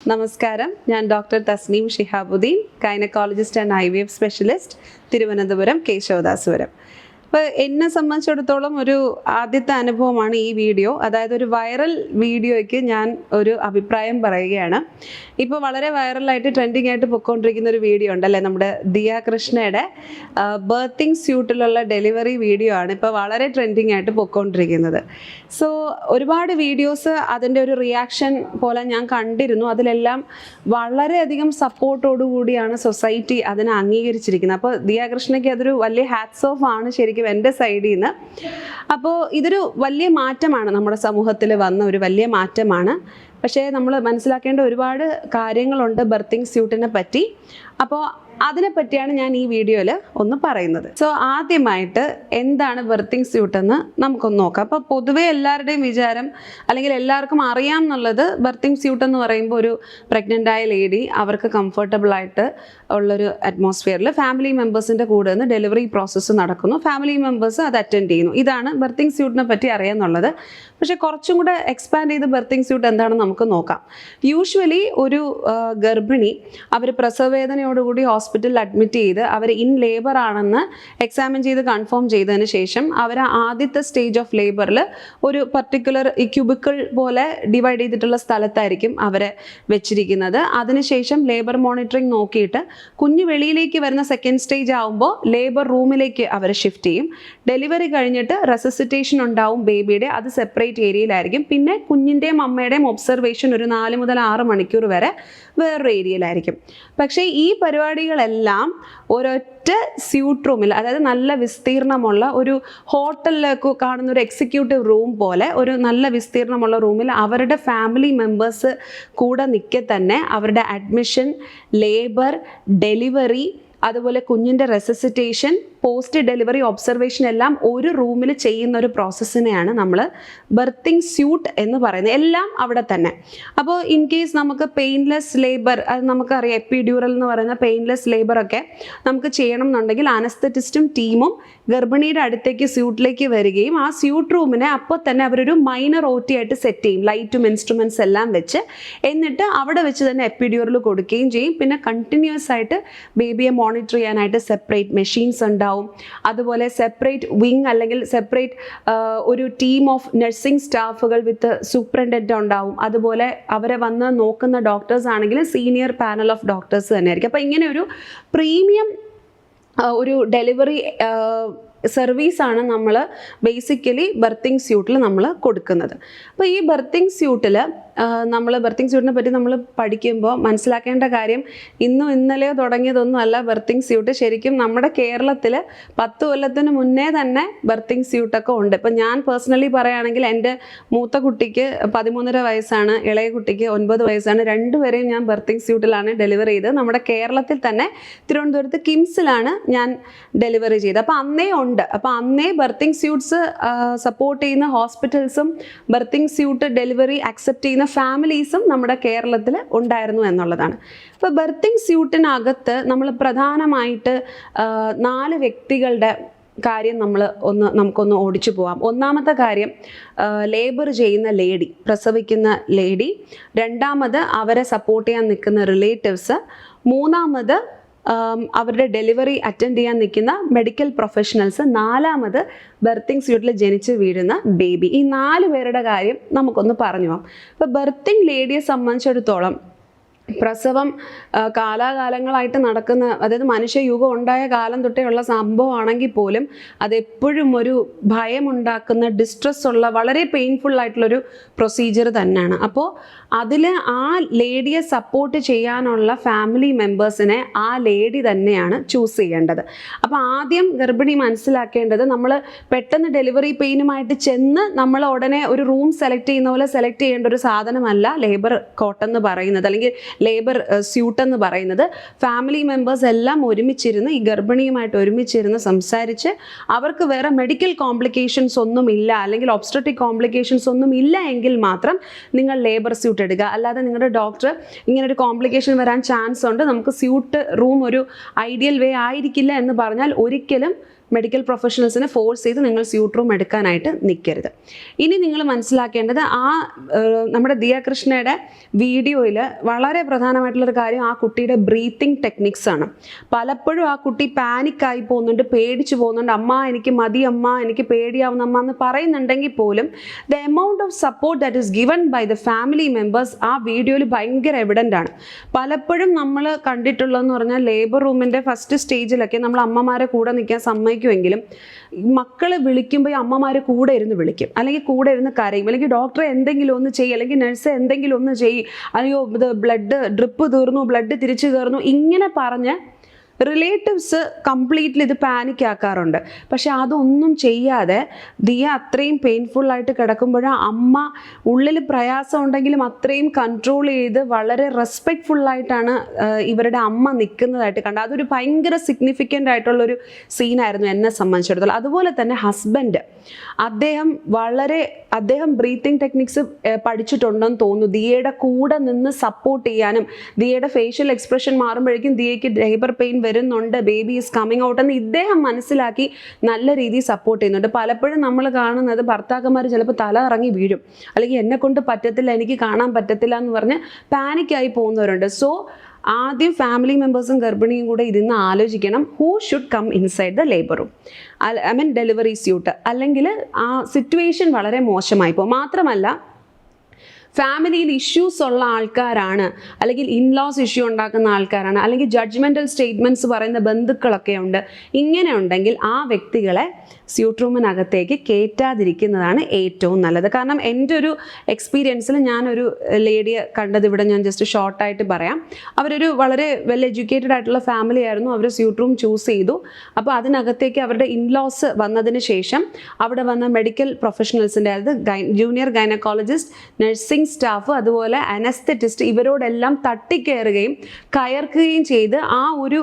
നമസ്കാരം. ഞാൻ doctor Tasneem Shihabuddin gynaecologist and I V F specialist Thiruvananthapuram Kesavadasapuram അപ്പോൾ എന്നെ സംബന്ധിച്ചിടത്തോളം ഒരു ആദ്യത്തെ അനുഭവമാണ് ഈ വീഡിയോ. അതായത് ഒരു വൈറൽ വീഡിയോയ്ക്ക് ഞാൻ ഒരു അഭിപ്രായം പറയുകയാണ്. ഇപ്പോൾ വളരെ വൈറലായിട്ട് ട്രെൻഡിങ് ആയിട്ട് പൊയ്ക്കൊണ്ടിരിക്കുന്ന ഒരു വീഡിയോ ഉണ്ടല്ലേ? നമ്മുടെ ദിയ കൃഷ്ണയുടെ ബർത്തിങ് സ്യൂട്ടിലുള്ള ഡെലിവറി വീഡിയോ ആണ് ഇപ്പോൾ വളരെ ട്രെൻഡിങ് ആയിട്ട് പൊയ്ക്കൊണ്ടിരിക്കുന്നത് സോ ഒരുപാട് വീഡിയോസ് അതിന്റെ ഒരു റിയാക്ഷൻ പോലെ ഞാൻ കണ്ടിരുന്നു. അതിലെല്ലാം വളരെയധികം സപ്പോർട്ടോടു കൂടിയാണ് സൊസൈറ്റി അതിനെ അംഗീകരിച്ചിരിക്കുന്നത്. അപ്പോൾ ദിയാകൃഷ്ണയ്ക്ക് അതൊരു വലിയ ഹാറ്റ്സ് ഓഫ് ആണ് ശരിക്കും എന്റെ സൈഡിൽ നിന്ന് അപ്പോൾ ഇതൊരു വലിയ മാറ്റമാണ് നമ്മുടെ സമൂഹത്തിൽ വന്ന ഒരു വലിയ മാറ്റമാണ്. പക്ഷേ നമ്മൾ മനസ്സിലാക്കേണ്ട ഒരുപാട് കാര്യങ്ങളുണ്ട് ബർത്തിങ് സ്യൂട്ടിനെ പറ്റി. അപ്പോൾ അതിനെ പറ്റിയാണ് ഞാൻ ഈ വീഡിയോയിൽ ഒന്ന് പറയുന്നത്. സോ ആദ്യമായിട്ട് എന്താണ് ബർത്തിങ് സ്യൂട്ട് എന്ന് നമുക്കൊന്ന് നോക്കാം. അപ്പോൾ പൊതുവേ എല്ലാവരുടെയും വിചാരം അല്ലെങ്കിൽ എല്ലാവർക്കും അറിയാം എന്നുള്ളത് ബർത്തിങ് സ്യൂട്ട് എന്ന് പറയുമ്പോൾ ഒരു പ്രഗ്നന്റ് ആയ ലേഡി അവർക്ക് കംഫർട്ടബിൾ ആയിട്ട് ഉള്ളൊരു അറ്റ്മോസ്ഫിയറിൽ ഫാമിലി മെമ്പേഴ്സിന്റെ കൂടെ നിന്ന് ഡെലിവറി പ്രോസസ്സ് നടക്കുന്നു. ഫാമിലി മെമ്പേഴ്സ് അത് അറ്റൻഡ് ചെയ്യുന്നു. ഇതാണ് ബർത്തിങ് സ്യൂട്ടിനെ പറ്റി അറിയാമെന്നുള്ളത് പക്ഷേ കുറച്ചും കൂടെ എക്സ്പാൻഡ് ചെയ്ത് ബർത്തിങ് സ്യൂട്ട് എന്താണെന്ന് നമുക്ക് നോക്കാം. യൂഷ്വലി ഒരു ഗർഭിണി അവർ പ്രസവവേദനയോടുകൂടി ഹോസ്പിറ്റലിൽ അഡ്മിറ്റ് ചെയ്ത് അവർ ഇൻ ലേബർ ആണെന്ന് എക്സാമിൻ ചെയ്ത് കൺഫേം ചെയ്തതിന് ശേഷം അവർ ആദ്യത്തെ സ്റ്റേജ് ഓഫ് ലേബറിൽ ഒരു പർട്ടിക്കുലർ ഈ ക്യൂബിക്കിൾ പോലെ ഡിവൈഡ് ചെയ്തിട്ടുള്ള സ്ഥലത്തായിരിക്കും അവരെ വെച്ചിരിക്കുന്നത്. അതിനുശേഷം ലേബർ മോണിറ്ററിംഗ് നോക്കിയിട്ട് കുഞ്ഞ് വെളിയിലേക്ക് വരുന്ന സെക്കൻഡ് സ്റ്റേജ് ആകുമ്പോൾ ലേബർ റൂമിലേക്ക് അവർ ഷിഫ്റ്റ് ചെയ്യും. ഡെലിവറി കഴിഞ്ഞിട്ട് റെസസിറ്റേഷൻ ഉണ്ടാവും ബേബിയുടെ അത് സെപ്പറേറ്റ് ഏരിയയിലായിരിക്കും പിന്നെ കുഞ്ഞിന്റെയും അമ്മയുടെയും ഒബ്സർവേഷൻ ഒരു നാല് മുതൽ ആറ് മണിക്കൂർ വരെ വേറൊരു ഏരിയയിലായിരിക്കും. പക്ഷേ ഈ പരിപാടികളെല്ലാം ഒരൊറ്റ സ്യൂട്ട് റൂമിൽ അതായത് നല്ല വിസ്തീർണമുള്ള ഒരു ഹോട്ടലിലേക്ക് കാണുന്ന ഒരു എക്സിക്യൂട്ടീവ് റൂം പോലെ ഒരു നല്ല വിസ്തീർണമുള്ള റൂമിൽ അവരുടെ ഫാമിലി മെമ്പേഴ്സ് കൂടെ നിൽക്കെ തന്നെ അവരുടെ അഡ്മിഷൻ ലേബർ ഡെലിവറി അതുപോലെ കുഞ്ഞിന്റെ റെസസിറ്റേഷൻ പോസ്റ്റ് ഡെലിവറി ഒബ്സർവേഷൻ എല്ലാം ഒരു റൂമിൽ ചെയ്യുന്ന ഒരു പ്രോസസ്സിനെയാണ് നമ്മൾ ബർത്തിങ് സ്യൂട്ട് എന്ന് പറയുന്നത്. എല്ലാം അവിടെ തന്നെ. അപ്പോൾ ഇൻ കേസ് നമുക്ക് പെയിൻലെസ് ലേബർ അത് നമുക്കറിയാം എപ്പിഡ്യൂറൽ എന്ന് പറയുന്ന പെയിൻലെസ് ലേബർ ഒക്കെ നമുക്ക് ചെയ്യണം എന്നുണ്ടെങ്കിൽ അനസ്തറ്റിസ്റ്റും ടീമും ഗർഭിണിയുടെ അടുത്തേക്ക് സ്യൂട്ടിലേക്ക് വരികയും ആ സ്യൂട്ട് റൂമിനെ അപ്പോൾ തന്നെ അവരൊരു മൈനർ ഓറ്റി ആയിട്ട് സെറ്റ് ചെയ്യും. ലൈറ്റും ഇൻസ്ട്രുമെന്റ്സ് എല്ലാം വെച്ച്. എന്നിട്ട് അവിടെ വെച്ച് തന്നെ എപ്പിഡ്യൂറൽ കൊടുക്കുകയും ചെയ്യും. പിന്നെ കണ്ടിന്യൂസ് ആയിട്ട് ബേബിയെ മോണിറ്റർ ചെയ്യാനായിട്ട് സെപ്പറേറ്റ് മെഷീൻസ് ഉണ്ടാവും. അതുപോലെ സെപ്പറേറ്റ് വിങ് അല്ലെങ്കിൽ സെപ്പറേറ്റ് ഒരു ടീം ഓഫ് നഴ്സിംഗ് സ്റ്റാഫുകൾ വിത്ത് സൂപ്രണ്ടന്റ് ഉണ്ടാവും. അതുപോലെ അവരെ വന്ന് നോക്കുന്ന ഡോക്ടേഴ്സ് ആണെങ്കിൽ സീനിയർ പാനൽ ഓഫ് ഡോക്ടേഴ്സ് തന്നെ ആയിരിക്കും അപ്പോൾ ഇങ്ങനെ ഒരു പ്രീമിയം ഒരു ഡെലിവറി സർവീസാണ് നമ്മൾ ബേസിക്കലി ബർത്തിങ് സ്യൂട്ടിൽ നമ്മൾ കൊടുക്കുന്നത്. അപ്പോൾ ഈ ബർത്തിങ് സ്യൂട്ടിൽ നമ്മൾ ബർത്തിങ് സ്യൂട്ടിനെ പറ്റി നമ്മൾ പഠിക്കുമ്പോൾ മനസ്സിലാക്കേണ്ട കാര്യം ഇന്നും ഇന്നലെയോ തുടങ്ങിയതൊന്നും അല്ല ബർത്തിങ് സ്യൂട്ട് ശരിക്കും നമ്മുടെ കേരളത്തിൽ പത്ത് കൊല്ലത്തിന് മുന്നേ തന്നെ ബർത്തിങ് സ്യൂട്ടൊക്കെ ഉണ്ട്. ഇപ്പം ഞാൻ പേഴ്സണലി പറയുകയാണെങ്കിൽ എന്റെ മൂത്ത കുട്ടിക്ക് പതിമൂന്നര വയസ്സാണ് ഇളയ കുട്ടിക്ക് ഒൻപത് വയസ്സാണ്. രണ്ടുപേരെയും ഞാൻ ബർത്തിങ് സ്യൂട്ടിലാണ് ഡെലിവറി ചെയ്തത് നമ്മുടെ കേരളത്തിൽ തന്നെ തിരുവനന്തപുരത്ത് കിംസിലാണ് ഞാൻ ഡെലിവറി ചെയ്തത്. അപ്പോൾ അന്നേ ഉണ്ട്. അപ്പോൾ അന്നേ ബർത്തിങ് സ്യൂട്ട്സ് സപ്പോർട്ട് ചെയ്യുന്ന ഹോസ്പിറ്റൽസും ബർത്തിങ് സ്യൂട്ട് ഡെലിവറി അക്സെപ്റ്റ് ചെയ്യുന്ന ഫാമിലീസും നമ്മുടെ കേരളത്തിൽ ഉണ്ടായിരുന്നു എന്നുള്ളതാണ്. ഇപ്പോൾ ബർത്തിങ് സ്യൂട്ടിനകത്ത് നമ്മൾ പ്രധാനമായിട്ട് നാല് വ്യക്തികളുടെ കാര്യം നമ്മൾ ഒന്ന് നമുക്കൊന്ന് ഓടിച്ചു പോവാം. ഒന്നാമത്തെ കാര്യം ലേബർ ചെയ്യുന്ന ലേഡി പ്രസവിക്കുന്ന ലേഡി രണ്ടാമത് അവരെ സപ്പോർട്ട് ചെയ്യാൻ നിൽക്കുന്ന റിലേറ്റീവ്സ് മൂന്നാമത് അവരുടെ ഡെലിവറി അറ്റൻഡ് ചെയ്യാൻ നിൽക്കുന്ന മെഡിക്കൽ പ്രൊഫഷണൽസ് നാലാമത് ബർത്തിങ് സ്യൂട്ടിൽ ജനിച്ച് വീഴുന്ന ബേബി. ഈ നാല് പേരുടെ കാര്യം നമുക്കൊന്ന് പറഞ്ഞു പോകാം ഇപ്പോൾ ബർത്തിങ് ലേഡിയെ സംബന്ധിച്ചിടത്തോളം പ്രസവം കാലാകാലങ്ങളായിട്ട് നടക്കുന്ന അതായത് മനുഷ്യയുഗം ഉണ്ടായ കാലം തൊട്ടേയുള്ള സംഭവമാണെങ്കിൽ പോലും അതെപ്പോഴും ഒരു ഭയമുണ്ടാക്കുന്ന ഡിസ്ട്രെസ് ഉള്ള വളരെ പെയിൻഫുൾ ആയിട്ടുള്ളൊരു പ്രൊസീജിയർ തന്നെയാണ്. അപ്പോൾ അതിൽ ആ ലേഡിയെ സപ്പോർട്ട് ചെയ്യാനുള്ള ഫാമിലി മെമ്പേഴ്സിനെ ആ ലേഡി തന്നെയാണ് ചൂസ് ചെയ്യേണ്ടത്. അപ്പോൾ ആദ്യം ഗർഭിണി മനസ്സിലാക്കേണ്ടത് നമ്മൾ പെട്ടെന്ന് ഡെലിവറി പെയിനുമായിട്ട് ചെന്ന് നമ്മൾ ഉടനെ ഒരു റൂം സെലക്ട് ചെയ്യുന്ന പോലെ സെലക്ട് ചെയ്യേണ്ട ഒരു സാധനമല്ല ലേബർ കോട്ട് എന്ന് പറയുന്നത്. അല്ലെങ്കിൽ ലേബർ സ്യൂട്ട് എന്ന് പറയുന്നത്. ഫാമിലി മെമ്പേഴ്സ് എല്ലാം ഒരുമിച്ചിരുന്ന് ഈ ഗർഭിണിയുമായിട്ട് ഒരുമിച്ചിരുന്ന് സംസാരിച്ച് അവർക്ക് വേറെ മെഡിക്കൽ കോംപ്ലിക്കേഷൻസ് ഒന്നും ഇല്ല അല്ലെങ്കിൽ ഒബ്സ്ട്രറ്റിക് കോംപ്ലിക്കേഷൻസ് ഒന്നും ഇല്ല എങ്കിൽ മാത്രം നിങ്ങൾ ലേബർ സ്യൂട്ട് എടുക്കുക. അല്ലാതെ നിങ്ങളുടെ ഡോക്ടർ ഇങ്ങനെ ഒരു കോംപ്ലിക്കേഷൻ വരാൻ ചാൻസ് ഉണ്ട്. നമുക്ക് സ്യൂട്ട് റൂം ഒരു ഐഡിയൽ വേ ആയിരിക്കില്ല എന്ന് പറഞ്ഞാൽ ഒരിക്കലും മെഡിക്കൽ പ്രൊഫഷണൽസിനെ ഫോഴ്സ് ചെയ്ത് നിങ്ങൾ സ്യൂട്ട് എടുക്കാനായിട്ട് നിൽക്കരുത് ഇനി നിങ്ങൾ മനസ്സിലാക്കേണ്ടത് ആ നമ്മുടെ ദിയാകൃഷ്ണയുടെ വീഡിയോയിൽ വളരെ പ്രധാനമായിട്ടുള്ളൊരു കാര്യം ആ കുട്ടിയുടെ ബ്രീത്തിങ് ടെക്നിക്സ് ആണ്. പലപ്പോഴും ആ കുട്ടി പാനിക്കായി പോകുന്നുണ്ട് പേടിച്ചു പോകുന്നുണ്ട്. അമ്മ എനിക്ക് മതി അമ്മ എനിക്ക് പേടിയാവുന്ന അമ്മ എന്ന് പറയുന്നുണ്ടെങ്കിൽ പോലും the amount of support that is given by the family members ആ വീഡിയോയിൽ ഭയങ്കര എവിഡന്റ് ആണ്. പലപ്പോഴും നമ്മൾ കണ്ടിട്ടുള്ളതെന്ന് പറഞ്ഞാൽ ലേബർ റൂമിന്റെ ഫസ്റ്റ് സ്റ്റേജിലൊക്കെ നമ്മൾ അമ്മമാരെ കൂടെ നിൽക്കാൻ സമ്മതിക്കുമെങ്കിലും മക്കൾ വിളിക്കുമ്പോൾ അമ്മമാർ കൂടെ ഇരുന്ന് വിളിക്കും. അല്ലെങ്കിൽ കൂടെ ഇരുന്ന് കരയും. അല്ലെങ്കിൽ ഡോക്ടറെ എന്തെങ്കിലും ഒന്ന് ചെയ്യും. അല്ലെങ്കിൽ നഴ്സ് എന്തെങ്കിലും ഒന്ന് ചെയ്യും. അയ്യോ ഇത് ബ്ലഡ് ഡ്രിപ്പ് തീർന്നു ബ്ലഡ് തിരിച്ചു കയറുന്നു. ഇങ്ങനെ പറഞ്ഞ് റിലേറ്റീവ്സ് കംപ്ലീറ്റ്ലി ഇത് പാനിക് ആക്കാറുണ്ട്. പക്ഷെ അതൊന്നും ചെയ്യാതെ ദിയ അത്രയും പെയിൻഫുൾ ആയിട്ട് കിടക്കുമ്പോൾ അമ്മ ഉള്ളിൽ പ്രയാസം ഉണ്ടെങ്കിലും അത്രയും കൺട്രോൾ ചെയ്ത് വളരെ റെസ്പെക്ട്ഫുൾ ആയിട്ടാണ് ഇവരുടെ അമ്മ നിൽക്കുന്നതായിട്ട് കണ്ടത്. അതൊരു ഭയങ്കര സിഗ്നിഫിക്കന്റ് ആയിട്ടുള്ളൊരു സീനായിരുന്നു എന്നെ സംബന്ധിച്ചിടത്തോളം. അതുപോലെ തന്നെ ഹസ്ബൻഡ് അദ്ദേഹം വളരെ അദ്ദേഹം ബ്രീത്തിങ് ടെക്നിക്സ് പഠിച്ചിട്ടുണ്ടെന്ന് തോന്നുന്നു. ദിയയുടെ കൂടെ നിന്ന് സപ്പോർട്ട് ചെയ്യാനും ദിയയുടെ ഫേഷ്യൽ എക്സ്പ്രഷൻ മാറുമ്പോഴേക്കും ദിയയ്ക്ക് ലേബർ പെയിൻ വരുന്നുണ്ട്. ബേബി ഈസ് കമ്മിങ് ഔട്ട് എന്ന് ഇദ്ദേഹം മനസ്സിലാക്കി നല്ല രീതിയിൽ സപ്പോർട്ട് ചെയ്യുന്നുണ്ട്. പലപ്പോഴും നമ്മൾ കാണുന്നത് ഭർത്താക്കന്മാർ ചിലപ്പോൾ തല ഇറങ്ങി വീഴും. അല്ലെങ്കിൽ എന്നെ കൊണ്ട് പറ്റത്തില്ല എനിക്ക് കാണാൻ പറ്റത്തില്ല എന്ന് പറഞ്ഞ് പാനിക്കായി പോകുന്നവരുണ്ട്. സോ ആദ്യം ഫാമിലി മെമ്പേഴ്സും ഗർഭിണിയും കൂടെ ഇരുന്ന് ആലോചിക്കണം. Who should come inside the labour room I mean delivery suite അല്ലെങ്കിൽ ആ സിറ്റുവേഷൻ വളരെ മോശമായി പോകും. മാത്രമല്ല ഫാമിലിയിൽ ഇഷ്യൂസ് ഉള്ള ആൾക്കാരാണ് അല്ലെങ്കിൽ ഇൻലോസ് ഇഷ്യൂ ഉണ്ടാക്കുന്ന ആൾക്കാരാണ് അല്ലെങ്കിൽ ജഡ്ജ്മെന്റൽ സ്റ്റേറ്റ്മെന്റ്സ് പറയുന്ന ബന്ധുക്കളൊക്കെ ഉണ്ട്. ഇങ്ങനെ ഉണ്ടെങ്കിൽ ആ വ്യക്തികളെ സ്യൂട്ട് റൂമിനകത്തേക്ക് കയറ്റാതിരിക്കുന്നതാണ് ഏറ്റവും നല്ലത്. കാരണം എന്റെ ഒരു എക്സ്പീരിയൻസിൽ ഞാനൊരു ലേഡിയെ കണ്ടത് ഇവിടെ ഞാൻ ജസ്റ്റ് ഷോർട്ടായിട്ട് പറയാം. അവരൊരു വളരെ വെൽ എഡ്യൂക്കേറ്റഡ് ആയിട്ടുള്ള ഫാമിലി ആയിരുന്നു. അവർ സ്യൂട്ട് റൂം ചൂസ് ചെയ്തു. അപ്പോൾ അതിനകത്തേക്ക് അവരുടെ ഇൻലോസ് വന്നതിന് ശേഷം അവിടെ വന്ന മെഡിക്കൽ പ്രൊഫഷണൽസിന്റെ അതായത് ജൂനിയർ ഗൈനക്കോളജിസ്റ്റ് നഴ്സിംഗ് സ്റ്റാഫ് അതുപോലെ അനസ്തറ്റിസ്റ്റ് ഇവരോടെല്ലാം തട്ടിക്കയറുകയും കയർക്കുകയും ചെയ്ത് ആ ഒരു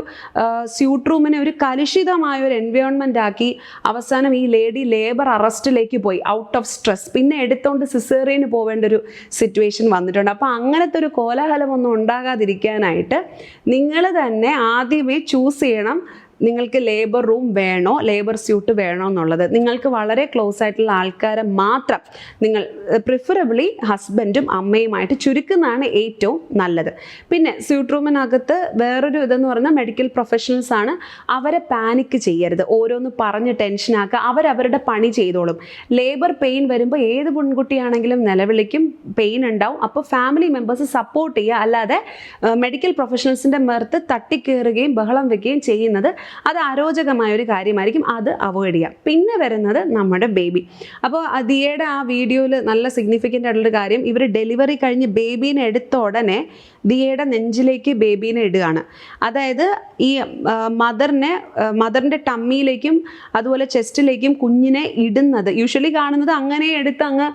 സ്യൂട്ട് റൂമിനെ ഒരു കലുഷിതമായ ഒരു എൻവയോൺമെന്റ് ആക്കി അവസാനം ഈ ലേഡി ലേബർ അറസ്റ്റിലേക്ക് പോയി. ഔട്ട് ഓഫ് സ്ട്രെസ് പിന്നെ എടുത്തോണ്ട് സിസേറിയന് പോവേണ്ട ഒരു സിറ്റുവേഷൻ വന്നിട്ടുണ്ട്. അപ്പോൾ അങ്ങനത്തെ ഒരു കോലാഹലമൊന്നും ഉണ്ടാകാതിരിക്കാനായിട്ട് നിങ്ങൾ തന്നെ ആദ്യമേ ചൂസ് ചെയ്യണം. നിങ്ങൾക്ക് ലേബർ റൂം വേണോ ലേബർ സ്യൂട്ട് വേണോ എന്നുള്ളത്. നിങ്ങൾക്ക് വളരെ ക്ലോസ് ആയിട്ടുള്ള ആൾക്കാരെ മാത്രം നിങ്ങൾ പ്രിഫറബിളി ഹസ്ബൻഡും അമ്മയുമായിട്ട് ചുരുക്കുന്നതാണ് ഏറ്റവും നല്ലത്. പിന്നെ സ്യൂട്ട് റൂമിനകത്ത് വേറൊരു ഇതെന്ന് പറഞ്ഞാൽ മെഡിക്കൽ പ്രൊഫഷണൽസ് ആണ് അവരെ പാനിക് ചെയ്യരുത്. ഓരോന്ന് പറഞ്ഞ് ടെൻഷനാക്കുക അവരവരുടെ പണി ചെയ്തോളും. ലേബർ പെയിൻ വരുമ്പോൾ ഏത് പെൺകുട്ടിയാണെങ്കിലും നിലവിളിക്കും പെയിൻ ഉണ്ടാവും. അപ്പോൾ ഫാമിലി മെമ്പേഴ്സ് സപ്പോർട്ട് ചെയ്യുക. അല്ലാതെ മെഡിക്കൽ പ്രൊഫഷണൽസിന്റെ മേർത്ത് തട്ടിക്കേറുകയും ബഹളം വെക്കുകയും ചെയ്യുന്നത് അത് അരോചകമായ ഒരു കാര്യമായിരിക്കും. അത് അവോയ്ഡ് ചെയ്യാം. പിന്നെ വരുന്നത് നമ്മുടെ ബേബി അപ്പോൾ ദിയയുടെ ആ വീഡിയോയിൽ നല്ല സിഗ്നിഫിക്കന്റ് ആയിട്ടുള്ളൊരു കാര്യം ഇവർ ഡെലിവറി കഴിഞ്ഞ് ബേബീനെ എടുത്ത ഉടനെ ദിയയുടെ നെഞ്ചിലേക്ക് ബേബീനെ ഇടുകയാണ്. അതായത് ഈ മദറിനെ മദറിന്റെ ടമ്മിയിലേക്കും അതുപോലെ ചെസ്റ്റിലേക്കും കുഞ്ഞിനെ ഇടുന്നത്. യൂഷ്വലി കാണുന്നത് അങ്ങനെ എടുത്ത് അങ്ങ്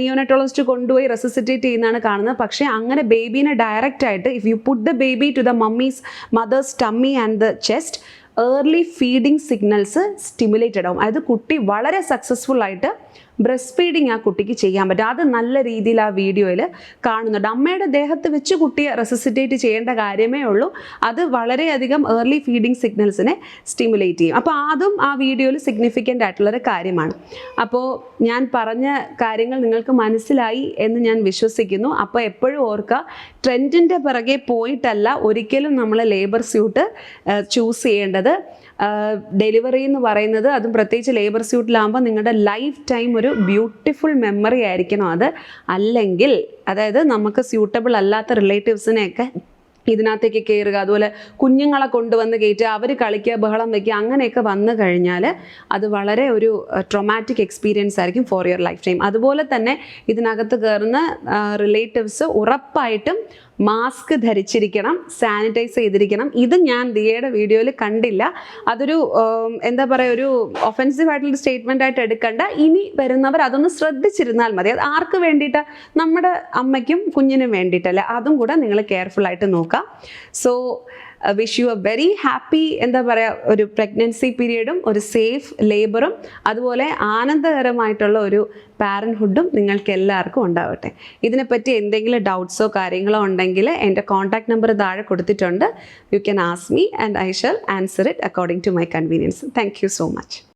നിയോനറ്റോളജിസ്റ്റ് കൊണ്ടുപോയി റെസിസിറ്റേറ്റ് ചെയ്യുന്നതാണ് കാണുന്നത്. പക്ഷേ അങ്ങനെ ബേബീനെ ഡയറക്റ്റ് ആയിട്ട് if you put the baby to the mummy's mother's tummy and the chest early feeding signals stimulated ആവും. അതായത് കുട്ടി വളരെ സക്സസ്ഫുൾ ആയിട്ട് ബ്രസ്റ്റ് ഫീഡിങ് ആ കുട്ടിക്ക് ചെയ്യാൻ പറ്റും. അത് നല്ല രീതിയിൽ ആ വീഡിയോയിൽ കാണുന്നുണ്ട്. അമ്മയുടെ ദേഹത്ത് വെച്ച് കുട്ടിയെ റെസിസിറ്റേറ്റ് ചെയ്യേണ്ട കാര്യമേ ഉള്ളൂ. അത് വളരെയധികം ഏർലി ഫീഡിങ് സിഗ്നൽസിനെ സ്റ്റിമുലേറ്റ് ചെയ്യും. അപ്പോൾ അതും ആ വീഡിയോയിൽ സിഗ്നിഫിക്കന്റ് ആയിട്ടുള്ളൊരു കാര്യമാണ്. അപ്പോൾ ഞാൻ പറഞ്ഞ കാര്യങ്ങൾ നിങ്ങൾക്ക് മനസ്സിലായി എന്ന് ഞാൻ വിശ്വസിക്കുന്നു. അപ്പോൾ എപ്പോഴും ഓർക്കുക ട്രെൻഡിന്റെ പിറകെ പോയിട്ടല്ല ഒരിക്കലും നമ്മൾ ലേബർ സ്യൂട്ട് ചൂസ് ചെയ്യേണ്ടത്. ഡെലിവറി എന്ന് പറയുന്നത് അതും പ്രത്യേകിച്ച് ലേബർ സ്യൂട്ടിലാകുമ്പോൾ നിങ്ങളുടെ ലൈഫ് ടൈം ഒരു ബ്യൂട്ടിഫുൾ മെമ്മറി ആയിരിക്കണം അത്. അല്ലെങ്കിൽ അതായത് നമുക്ക് സ്യൂട്ടബിൾ അല്ലാത്ത റിലേറ്റീവ്സിനെയൊക്കെ ഇതിനകത്തേക്ക് കയറുക അതുപോലെ കുഞ്ഞുങ്ങളെ കൊണ്ടുവന്ന് കയറ്റുക അവർ കളിക്കുക ബഹളം വയ്ക്കുക അങ്ങനെയൊക്കെ വന്നു കഴിഞ്ഞാൽ അത് വളരെ ഒരു ട്രൊമാറ്റിക് എക്സ്പീരിയൻസ് ആയിരിക്കും ഫോർ യുവർ ലൈഫ് ടൈം അതുപോലെ തന്നെ ഇതിനകത്ത് കയറുന്ന റിലേറ്റീവ്സ് ഉറപ്പായിട്ടും മാസ്ക് ധരിച്ചിരിക്കണം സാനിറ്റൈസ് ചെയ്തിരിക്കണം. ഇത് ഞാൻ ദിയയുടെ വീഡിയോയിൽ കണ്ടില്ല. അതൊരു എന്താ പറയുക ഒരു ഒഫൻസീവ് ആയിട്ടുള്ള സ്റ്റേറ്റ്മെന്റ് ആയിട്ട് എടുക്കണ്ട. ഇനി വരുന്നവർ അതൊന്ന് ശ്രദ്ധിച്ചിരുന്നാൽ മതി. അത് ആർക്ക് വേണ്ടിയിട്ട്? നമ്മുടെ അമ്മയ്ക്കും കുഞ്ഞിനും വേണ്ടിയിട്ടല്ല? അതും കൂടെ നിങ്ങൾ കെയർഫുൾ ആയിട്ട് നോക്കാം. So wish you a very happy എന്താ പറയുക ഒരു പ്രഗ്നൻസി പീരീഡും ഒരു സേഫ് ലേബറും അതുപോലെ ആനന്ദകരമായിട്ടുള്ള ഒരു പാരൻഹുഡും നിങ്ങൾക്ക് എല്ലാവർക്കും ഉണ്ടാവട്ടെ. ഇതിനെപ്പറ്റി എന്തെങ്കിലും ഡൗട്ട്സോ കാര്യങ്ങളോ ഉണ്ടെങ്കിൽ എന്റെ കോൺടാക്ട് നമ്പർ താഴെ കൊടുത്തിട്ടുണ്ട്. You can ask me and I shall answer it according to my convenience thank you so much